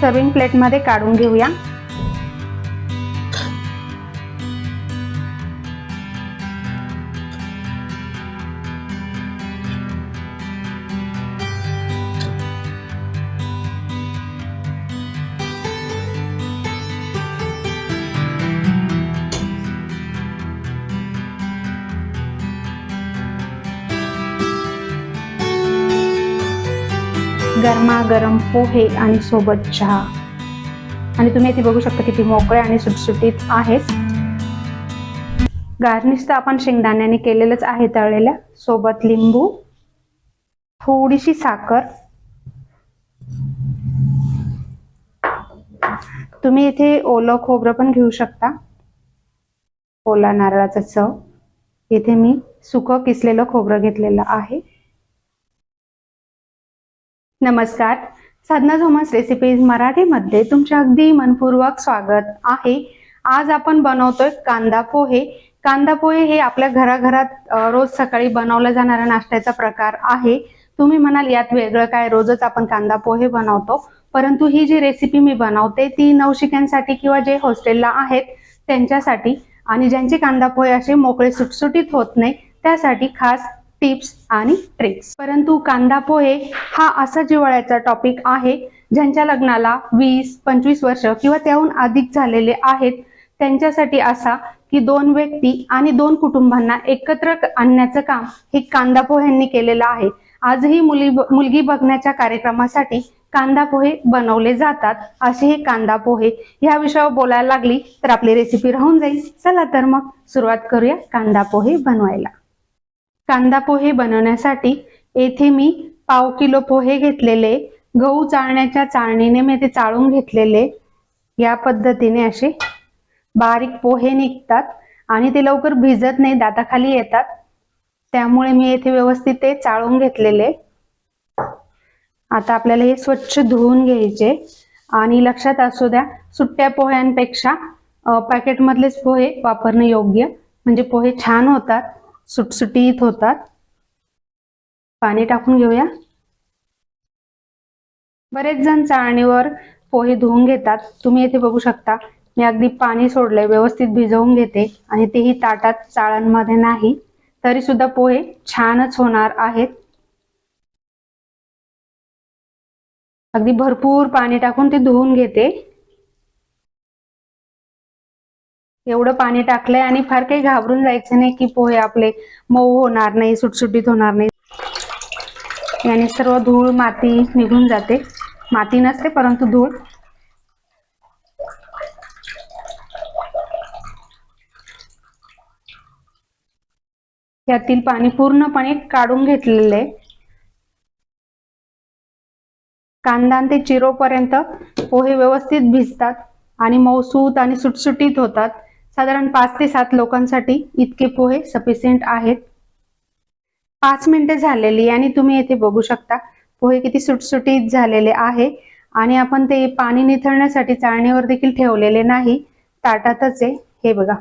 Serving प्लेटमध्ये काढून घेऊया. गरमागरम पोहे आणि सोबत चहा. आणि तुम्ही इथे बघू शकता किती मोकळे आणि सुटसुटीत आहेत. गार्निश तर आपण शेंगदाण्याने केलेलंच आहे तळलेल्या सोबत लिंबू थोडीशी साखर. तुम्ही इथे ओलं खोबरं पण घेऊ शकता. ओला नारळाचा चव. इथे मी सुकं किसलेलं खोबरं घेतलेलं आहे. नमस्कार. साधना झोमस रेसिपीज मराठीमध्ये तुमचे अगदी मनपूर्वक स्वागत आहे. आज आपण बनवतोय कांदा पोहे. कांदा पोहे हे आपल्या घराघरात रोज सकाळी बनवला जाणारा नाश्त्याचा प्रकार आहे. तुम्ही म्हणाल यात वेगळं काय? रोजच आपण कांदा पोहे बनवतो. परंतु ही जी रेसिपी मी बनवते ती नवशिक्यांसाठी किंवा जे हॉस्टेलला आहेत त्यांच्यासाठी. आणि ज्यांचे कांदा पोहे असे मोकळे सुटसुटीत होत नाही त्यासाठी खास टिप्स आणि ट्रिक्स. परंतु कांदा पोहे हा असा जिव्हाळ्याचा टॉपिक आहे ज्यांच्या लग्नाला वीस पंचवीस वर्ष किंवा त्याहून अधिक झालेले आहेत त्यांच्यासाठी असा की दोन व्यक्ती आणि दोन कुटुंबांना एकत्र आणण्याचं काम हे कांदा पोह्यांनी केलेलं आहे. आजही मुली मुलगी बघण्याच्या कार्यक्रमासाठी कांदा पोहे बनवले जातात. असे हे कांदा पोहे ह्या विषयावर बोलायला लागली तर आपली रेसिपी राहून जाईल. चला तर मग सुरुवात करूया कांदा पोहे बनवायला. कांदा पोहे बनवण्यासाठी येथे मी पाव किलो पोहे घेतलेले गहू चाळण्याच्या चाळणीने मी ते चाळून घेतलेले. या पद्धतीने असे बारीक पोहे निघतात आणि ते लवकर भिजत नाही दाताखाली येतात. त्यामुळे मी येथे व्यवस्थित ते चाळून घेतलेले. आता आपल्याला हे स्वच्छ धुवून घ्यायचे. आणि लक्षात असू द्या सुट्ट्या पोह्यांपेक्षा पॅकेटमधलेच पोहे वापरणं योग्य. म्हणजे पोहे छान होतात. सुटसुटीत होतात. पाणी टाकून घेऊया. बरेच जण चाळणीवर पोहे धुवून घेतात. तुम्ही येथे बघू शकता मी अगदी पाणी सोडलंय व्यवस्थित भिजवून घेते आणि तेही ताटात चाळणमध्ये नाही. तरी सुद्धा पोहे छानच होणार आहेत. अगदी भरपूर पाणी टाकून ते धुवून घेते. एवढं पाणी टाकलंय आणि फार काही घाबरून जायचं नाही की पोहे आपले मऊ होणार नाही सुटसुटीत होणार नाही. याने सर्व धूळ माती निघून जाते. माती नसते परंतु धूळ. यातील पाणी पूर्णपणे काढून घेतलेले. आहे. कांदा ते चिरोपर्यंत पोहे व्यवस्थित भिजतात आणि मऊसूत आणि सुटसुटीत होतात. साधारण पाच ते सात लोकांसाठी इतके पोहे सफिशियंट आहेत. पाच मिनिटे झालेली आणि तुम्ही येथे बघू शकता पोहे किती सुटसुटीत झालेले आहे. आणि आपण ते पाणी निथळण्यासाठी चाळणीवर देखील ठेवलेले नाही. ताटातच आहे. हे बघा.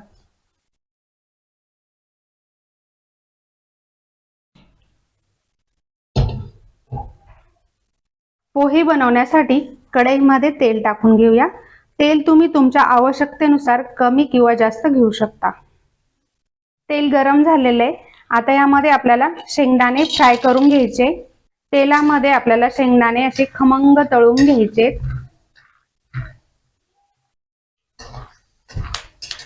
पोहे बनवण्यासाठी कढईमध्ये तेल टाकून घेऊया. तेल तुम्ही तुमच्या आवश्यकतेनुसार कमी किंवा जास्त घेऊ शकता. तेल गरम झालेलं आहे. आता यामध्ये आपल्याला शेंगदाणे फ्राय करून घ्यायचे. तेलामध्ये आपल्याला शेंगदाणे असे खमंग तळून घ्यायचे.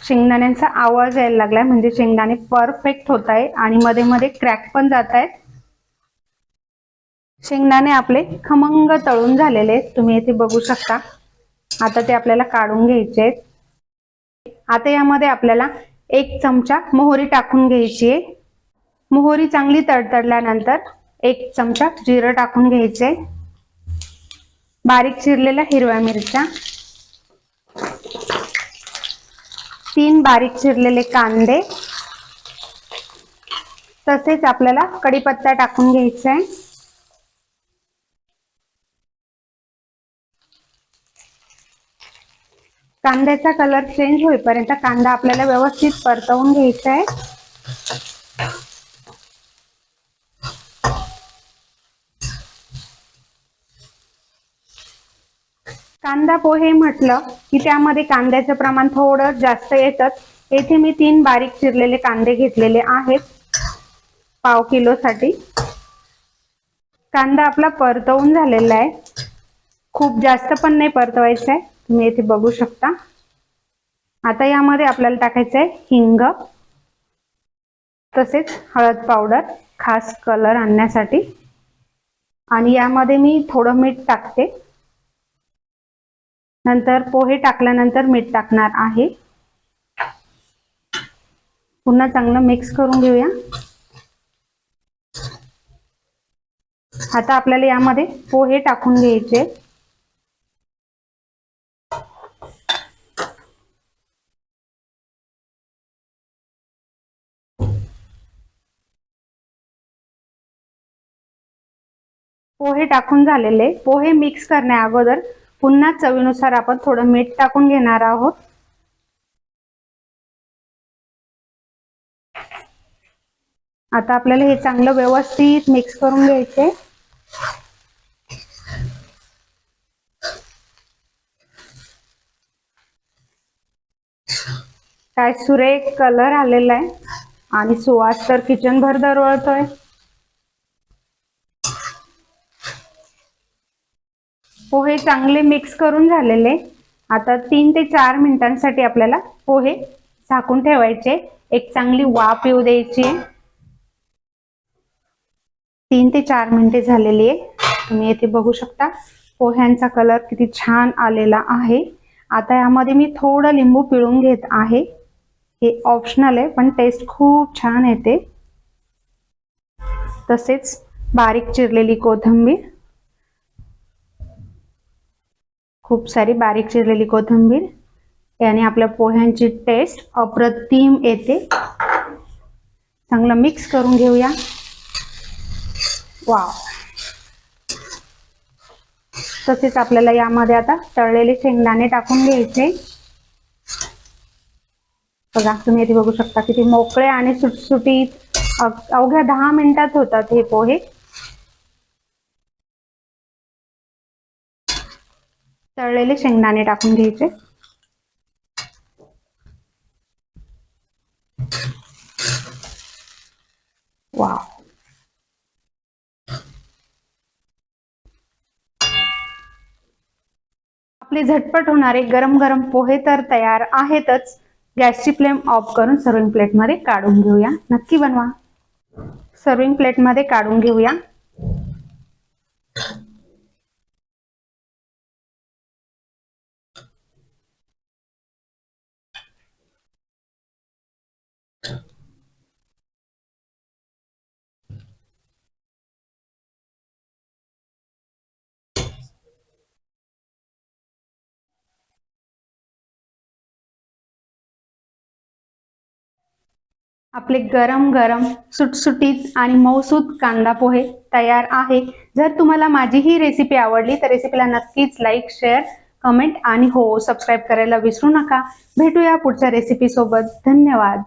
शेंगदाण्यांचा आवाज यायला लागलाय. म्हणजे शेंगदाणे परफेक्ट होत आहे आणि मध्ये मध्ये क्रॅक पण जात आहेत. शेंगदाणे आपले खमंग तळून झालेले आहेत. तुम्ही इथे बघू शकता. आता ते आपल्याला काढून घ्यायचे आहेत. आता यामध्ये आपल्याला एक चमचा मोहरी टाकून घ्यायची आहे. मोहरी चांगली तडतडल्यानंतर एक चमचा जिरं टाकून घ्यायचे बारीक चिरलेल्या हिरव्या मिरच्या. तीन बारीक चिरलेले कांदे. तसेच आपल्याला कढीपत्ता टाकून घ्यायचा आहे. कांद्याचा कलर चेंज होईपर्यंत कांदा आपल्याला व्यवस्थित परतवून घ्यायचा आहे. कांदा पोहे म्हटलं की त्यामध्ये कांद्याचं प्रमाण थोडं जास्त येतच. येथे मी तीन बारीक चिरलेले कांदे घेतलेले आहेत. पाव किलोसाठी. कांदा आपला परतवून झालेला आहे. खूप जास्त पण नाही परतवायचा आहे. तुम्ही येथे बघू शकता. आता यामध्ये आपल्याला टाकायचं आहे हिंग तसेच हळद पावडर खास कलर आणण्यासाठी. आणि यामध्ये मी थोडं मीठ टाकते. नंतर पोहे टाकल्यानंतर मीठ टाकणार आहे. पुन्हा चांगलं मिक्स करून घेऊया. आता आपल्याला यामध्ये पोहे टाकून घ्यायचे. पोहे टाकून झालेले. पोहे मिक्स करण्या अगोदर पुन्हा चवीनुसार आपण थोडं मीठ टाकून घेणार आहोत. आता आपल्याला हे चांगलं व्यवस्थित मिक्स करून घ्यायचे. काय सुरेख कलर आलेला आहे. आणि सुवास तर किचन भर दरवळतोय. पोहे चांगले मिक्स करून झालेले. आता तीन ते चार मिनिटांसाठी आपल्याला पोहे झाकून ठेवायचे. एक चांगली वाफ येऊ द्यायची. तीन ते चार मिनिटे झालेली आहे. तुम्ही येथे बघू शकता पोह्यांचा कलर किती छान आलेला आहे. आता यामध्ये मी थोडं लिंबू पिळून घेत आहे. हे ऑप्शनल आहे पण टेस्ट खूप छान येते. तसेच बारीक चिरलेली कोथिंबीर. खूप सारी बारीक चिरलेली कोथिंबीर. याने आपल्या पोह्यांची टेस्ट अप्रतिम येते. चांगलं मिक्स करून घेऊया. वाव तसेच आपल्याला यामध्ये आता तळलेले शेंगदाणे टाकून घ्यायचे. बघा तुम्ही इथे बघू शकता किती मोकळे आणि सुटसुटीत. अवघ्या दहा मिनिटात होतात हे पोहे. तळलेले शेंगदाणे टाकून घ्यायचे. वा आपले झटपट होणारे गरम गरम पोहे तर तयार आहेतच. गॅसची फ्लेम ऑफ करून सर्विंग प्लेटमध्ये काढून घेऊया. नक्की बनवा. सर्विंग प्लेटमध्ये काढून घेऊया. आपले गरम गरम सुटसुटीत आणि मौसूद कांदा पोहे तयार आहे. जर तुम्हाला माझी ही रेसिपी आवडली तर रेसिपीला नक्कीच लाईक शेअर कमेंट आणि हो सबस्क्राईब करायला विसरू नका. भेटूया पुढच्या रेसिपी सोबत. धन्यवाद.